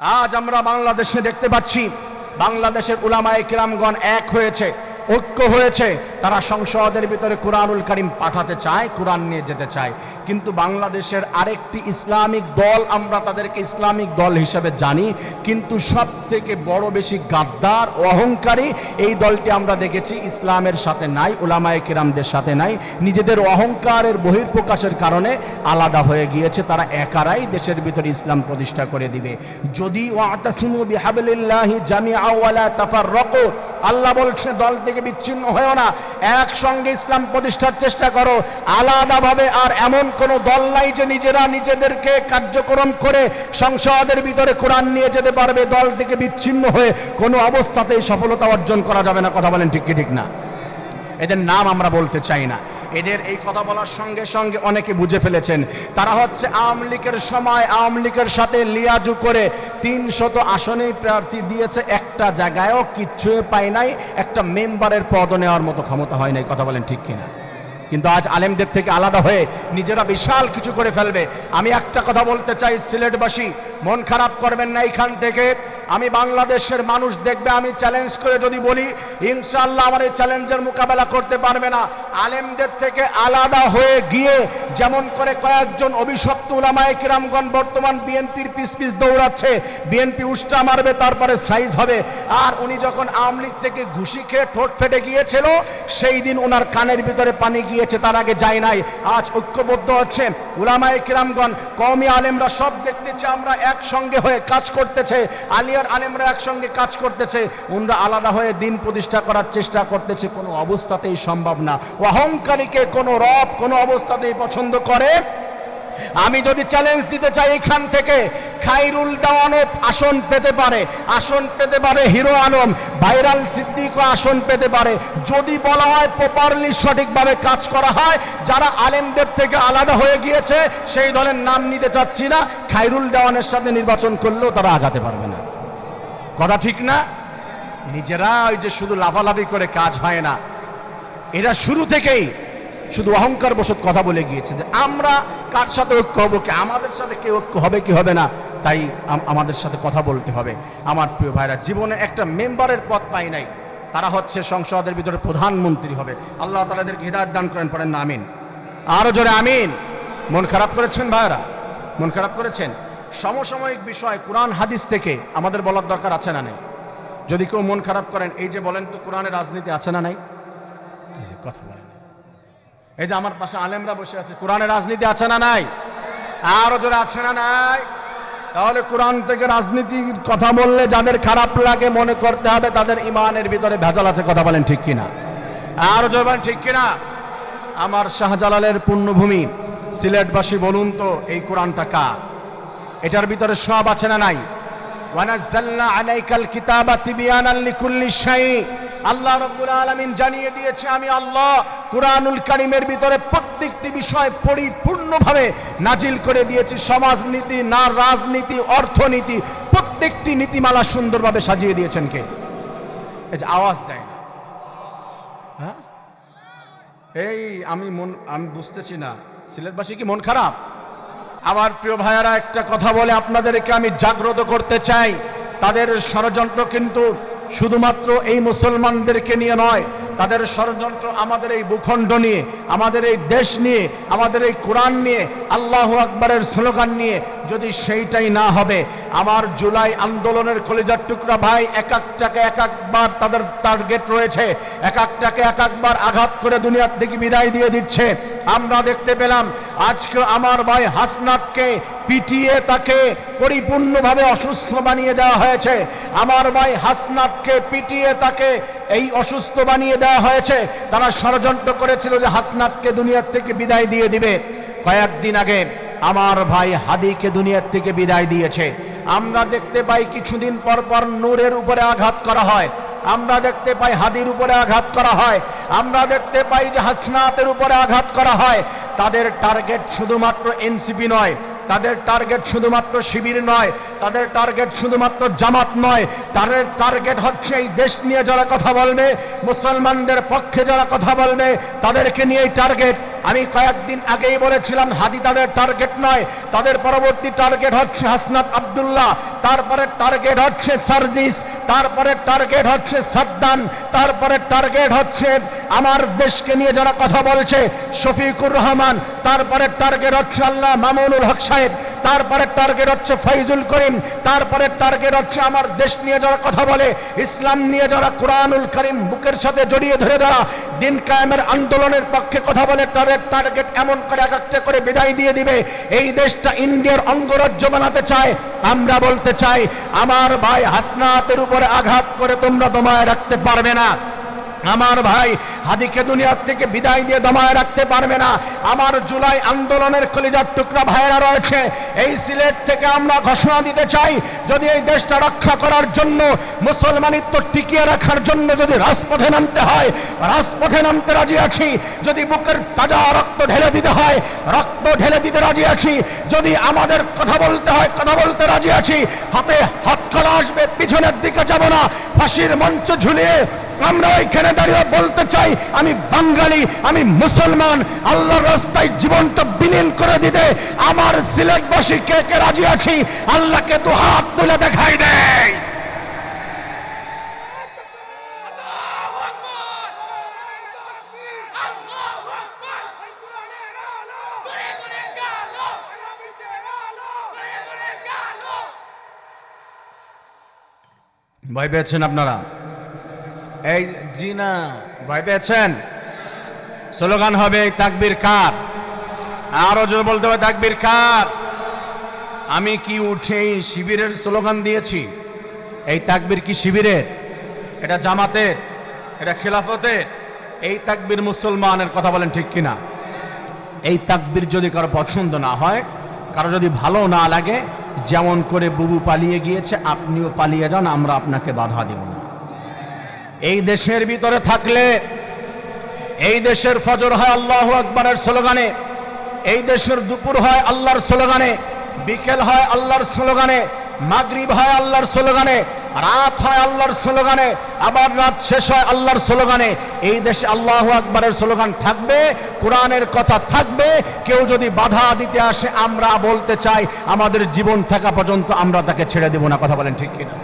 আজ আমরা বাংলাদেশে দেখতে পাচ্ছি, বাংলাদেশের উলামায় কিরামগণ এক হয়েছে, ঐক্য হয়েছে। তারা সংসদের ভিতরে কোরআনুল করিম পাঠাতে চায়, কোরআন নিয়ে যেতে চায়। কিন্তু বাংলাদেশের আরেকটি ইসলামিক দল আমরা তাদেরকে ইসলামিক দল হিসাবে জানি, কিন্তু সব থেকে বড় বেশি গাদ্দার অহংকারী এই দলটি আমরা দেখেছি ইসলামের সাথে নাই, উলামায়ে কিরামদের সাথে নাই। নিজেদের অহংকারের বহির্প্রকাশের কারণে আলাদা হয়ে গিয়েছে, তারা একারাই দেশের ভিতরে ইসলাম প্রতিষ্ঠা করে দিবে। যদি তাফাররাকু, আল্লাহ বলছে, দল থেকে বিচ্ছিন্ন হয়েও না, একসঙ্গে ইসলাম প্রতিষ্ঠার চেষ্টা করো, আলাদাভাবে আর এমন কোন দল নাই যে নিজেরা নিজেদেরকে কার্যক্রম করে সংসদের ভিতরে কোরআন নিয়ে যেতে পারবে, দল থেকে বিচ্ছিন্ন হয়ে কোনো অবস্থাতেই সফলতা অর্জন করা যাবে না। কথা বলেন ঠিক কি ঠিক না? এদের নাম আমরা বলতে চাই না। এদের এই কথা বলার সঙ্গে সঙ্গে অনেকে বুঝে ফেলেছেন। তারা হচ্ছে আওয়ামী লীগের সময় আওয়ামী লীগের সাথে লিয়াজু করে তিনশত আসনেই প্রার্থী দিয়েছে। একটা জায়গায়ও কিচ্ছু পায় নাই, একটা মেম্বারের পদ নেওয়ার মতো ক্ষমতা হয় নাই। কথা বলেন ঠিক কিনা কিন্তু আজ আলেমদের থেকে আলাদা হয়ে নিজেরা বিশাল কিছু করে ফেলবে। আমি একটা কথা বলতে চাই, সিলেটবাসী, মন খারাপ করবেন না এইখান থেকে। আমি বাংলাদেশের মানুষ, দেখবে আমি চ্যালেঞ্জ করে যদি বলি, ইনশাআল্লাহ আমার এই চ্যালেঞ্জের মোকাবেলা করতে পারবে না। আলেমদের থেকে আলাদা হয়ে গিয়ে যেমন করে কয়েকজন অভিশপ্ত উলামায়ে কিরামগণ বর্তমান বিএনপির পিস পিস দৌড়াচ্ছে, বিএনপি উষ্টা মারবে, তারপরে সাইজ হবে। আর উনি যখন আওয়ামী লীগ থেকে ঘুষি খেয়ে ঠোঁট ফেটে গিয়েছিল, সেই দিন ওনার কানের ভিতরে পানি গিয়েছে, তার আগে যায় নাই। আজ ঐক্যবদ্ধ হচ্ছে উলামায়ে কিরামগণ, কওমি আলেমরা সব দেখতেছে, আমরা একসঙ্গে হয়ে কাজ করতেছে। আলিয়ার আলেমরা একসঙ্গে কাজ করতেছে, উনরা আলাদা হয়ে দিন প্রতিষ্ঠা করার চেষ্টা করতেছে, কোনো অবস্থাতেই সম্ভব না। অহংকারীকে কোনো রব কোনো অবস্থাতেই পছন্দ করে। আমি যদি চ্যালেঞ্জ দিতে চাই এখান থেকে, খাইরুল দেওয়ানো আসন পেতে পারে, আসন পেতে পারে হিরো আলম, ভাইরাল সিদ্দিকও আসন পেতে পারে। যদি বলা হয় প্রপারলি সঠিকভাবে কাজ করা হয়, যারা আলেমদের থেকে আলাদা হয়ে গিয়েছে, সেই দলের নাম নিতে চাচ্ছি না, খাইরুল দেওয়ানের সাথে নির্বাচন করলেও তারা আগাতে পারবে না। কথা ঠিক না? নিজেরা ওই যে শুধু লাফালাফি করে কাজ হয় না। এরা শুরু থেকেই শুধু অহংকার বশত কথা বলে গিয়েছে যে, আমরা কার সাথে ঐক্য হব? কি আমাদের সাথে কে ঐক্য হবে, কি হবে না? তাই আমাদের সাথে কথা বলতে হবে। আমার প্রিয় ভাইরা, জীবনে একটা মেম্বারের পদ পাই নাই। তারা হচ্ছে সংসদের ভিতরে প্রধানমন্ত্রী হবে। আল্লাহ তালাদেরকে হৃদায়ত দান করেন, পড়েন না, আমিন। আরও জোরে আমিন। মন খারাপ করেছেন ভাইরা? মন খারাপ করেছেন? সমসাময়িক বিষয় কোরআন, হাদিস থেকে আমাদের বলার দরকার আছে না নেই? যদি কেউ মন খারাপ করেন, এই যে বলেন তো কোরআনের রাজনীতি আছে না নাই? কথা বলেন। এই যে আমার পাশে আলেমরা বসে আছে কোরআনের রাজনীতি আছে না নাই? আরও জোরে আছে না নাই? তাহলে কোরআন থেকে রাজনীতির কথা বললে যাদের খারাপ লাগে মনে করতে হবে, তাদের ইমানের ভিতরে ভেজাল আছে, কথা বলেন ঠিক কিনা? আরও জোরে বলেন ঠিক কিনা? আমার শাহজালালের পুণ্যভূমি, সিলেটবাসী বলুন তো, এই কোরআনটা কার? এটার ভিতরে সব আছে না নাই? ওয়ানাজ্জালনা আলাইকাল কিতাবা তিবিয়ানাল লিকুল্লি আল্লাহ আলামিন জানিয়ে দিয়েছে, আমি আল্লাহ কুরআনুল কারীমের ভিতরে প্রত্যেকটি বিষয় পরিপূর্ণভাবে নাজিল করে দিয়েছি। সমাজনীতি, না রাজনীতি, অর্থনীতি, প্রত্যেকটি নীতিমালা সুন্দরভাবে সাজিয়ে দিয়েছেন কে? এই যে আওয়াজ দেয় না। হ্যাঁ? এই আমি মন, আমি বুঝতেছি না। সিলেটবাসী কি মন খারাপ? আমার প্রিয় ভাইয়ারা, একটা কথা বলে আপনাদেরকে আমি জাগ্রত করতে চাই। তাদের ষড়যন্ত্র কিন্তু শুধুমাত্র এই মুসলমানদেরকে নিয়ে নয়, তাদের ষড়যন্ত্র আমাদের এই ভূখণ্ড নিয়ে, আমাদের এই দেশ নিয়ে, আমাদের এই কোরআন নিয়ে, আল্লাহ আকবরের স্লোগান নিয়ে যদি সেইটাই না হবে, আমার জুলাই আন্দোলনের কলিজার টুকরা ভাই এক একটাকে এক একবার তাদের টার্গেট রয়েছে, এক একটাকে এক একবার আঘাত করে দুনিয়ার থেকে বিদায় দিয়ে দিচ্ছে। আমরা দেখতে পেলাম, আজকে আমার ভাই হাসনাতকে পিটিয়ে তাকে পরিপূর্ণভাবে অসুস্থ বানিয়ে দেওয়া হয়েছে। আমার ভাই হাসনাতকে পিটিয়ে তাকে এই অসুস্থ বানিয়ে দেওয়া হয়েছে। তারা ষড়যন্ত্র করেছিল যে হাসনাতকে দুনিয়ার থেকে বিদায় দিয়ে দিবে। কয়েকদিন আগে আমার ভাই হাদিকে দুনিয়ার থেকে বিদায় দিয়েছে। আমরা দেখতে পাই কিছুদিন পর পর নূরের উপরে আঘাত করা হয়। আমরা দেখতে পাই হাদির উপরে আঘাত করা হয়। আমরা দেখতে পাই যে হাসনাতের উপরে আঘাত করা হয়। তাদের টার্গেট শুধুমাত্র এনসিপি নয়, তাদের টার্গেট শুধুমাত্র শিবির নয়, তাদের টার্গেট শুধুমাত্র জামাত নয়। তাদের টার্গেট হচ্ছে এই দেশ নিয়ে যারা কথা বলবে, মুসলমানদের পক্ষে যারা কথা বলবে, তাদেরকে নিয়েই টার্গেট। আমি কয়েকদিন আগেই বলেছিলাম হাদি তাদের টার্গেট নয়। তাদের পরবর্তী টার্গেট হচ্ছে হাসনাত আব্দুল্লাহ তারপরে টার্গেট হচ্ছে সার্জিস তারপরে টার্গেট হচ্ছে সাদ্দান তারপরে টার্গেট হচ্ছে আমার দেশকে নিয়ে যারা কথা বলছে, শফিকুর রহমান তারপরে টার্গেট হচ্ছে আল্লাহ মামুনুল হক সাহেব তারপরে টার্গেট হচ্ছে ফৈজুল করিম তারপরে টার্গেট হচ্ছে আমার দেশ নিয়ে যারা কথা বলে, ইসলাম নিয়ে যারা কোরআনুল করিম বুকের সাথে জড়িয়ে ধরে যারা দিন কায়েমের আন্দোলনের পক্ষে কথা বলে তাদের টার্গেট এমন করে একাত্রে করে বিদায় দিয়ে দিবে। এই দেশটা ইন্ডিয়ার অঙ্গরাজ্য বানাতে চায়। আমরা বলতে চাই, আমার ভাই হাসনাতের উপরে আঘাত করে তোমরা দমায় রাখতে পারবে না। আমার ভাই হাদিকে দুনিয়ার থেকে বিদায় দিয়ে দমায় রাখতে পারবে না। আমার জুলাই আন্দোলনের কলিজার টুকরা ভাইয়েরা রয়েছে। এই সিলেট থেকে আমরা ঘোষণা দিতে চাই, যদি এই দেশটা রক্ষা করার জন্য, মুসলমানিত্ব টিকিয়ে রাখার জন্য যদি রাজপথে নামতে হয়, রাজপথে নামতে রাজি আছি। যদি বুকের তাজা রক্ত ঢেলে দিতে হয়, রক্ত ঢেলে দিতে রাজি আছি। যদি আমাদের কথা বলতে হয়, কথা বলতে রাজি আছি। হাতে হাত আসবে, পিছনের দিকে যাব না। ফাঁসির মঞ্চ ঝুলিয়ে আমরা ওইখানে দাঁড়িয়ে বলতে চাই, আমি বাঙালি, আমি মুসলমান, আল্লাহর রাস্তায় জীবনটা বিলীন করে দিতে, আমার সিলেটবাসী কে কে রাজি আছি, আল্লাহকে দু হাত তুলে দেখাই দেয় ভয় পেয়েছেন আপনারা? এই জি না ভয় পেয়েছেন? স্লোগান হবে তাকবীর কার? আরও জোর বলতে হবে, তাকবির কার? আমি কি উঠে শিবিরের স্লোগান দিয়েছি? এই তাকবির কি শিবিরের? এটা জামাতের? এটা খেলাফতের? এই তাকবীর মুসলমানের কথা বলেন ঠিক কিনা? এই তাকবির যদি কারও পছন্দ না হয়, কারও যদি ভালো না লাগে, যেমন করে বুবু পালিয়ে গিয়েছে, আপনিও পালিয়ে যান, আমরা আপনাকে বাধা দেব না। এই দেশের ভিতরে থাকলে, এই দেশের ফজর হয় আল্লাহ আকবরের স্লোগানে, এই দেশের দুপুর হয় আল্লাহর স্লোগানে, বিকেল হয় আল্লাহর স্লোগানে, মাগরিব হয় আল্লাহর স্লোগানে, রাত হয় আল্লাহর স্লোগানে, আবার রাত শেষ হয় আল্লাহর স্লোগানে। এই দেশে আল্লাহ আকবরের স্লোগান থাকবে, কোরআনের কথা থাকবে, কেউ যদি বাধা দিতে আসে, আমরা বলতে চাই, আমাদের জীবন থাকা পর্যন্ত আমরা তাকে ছেড়ে দেব না। কথা বলেন ঠিক কিনা?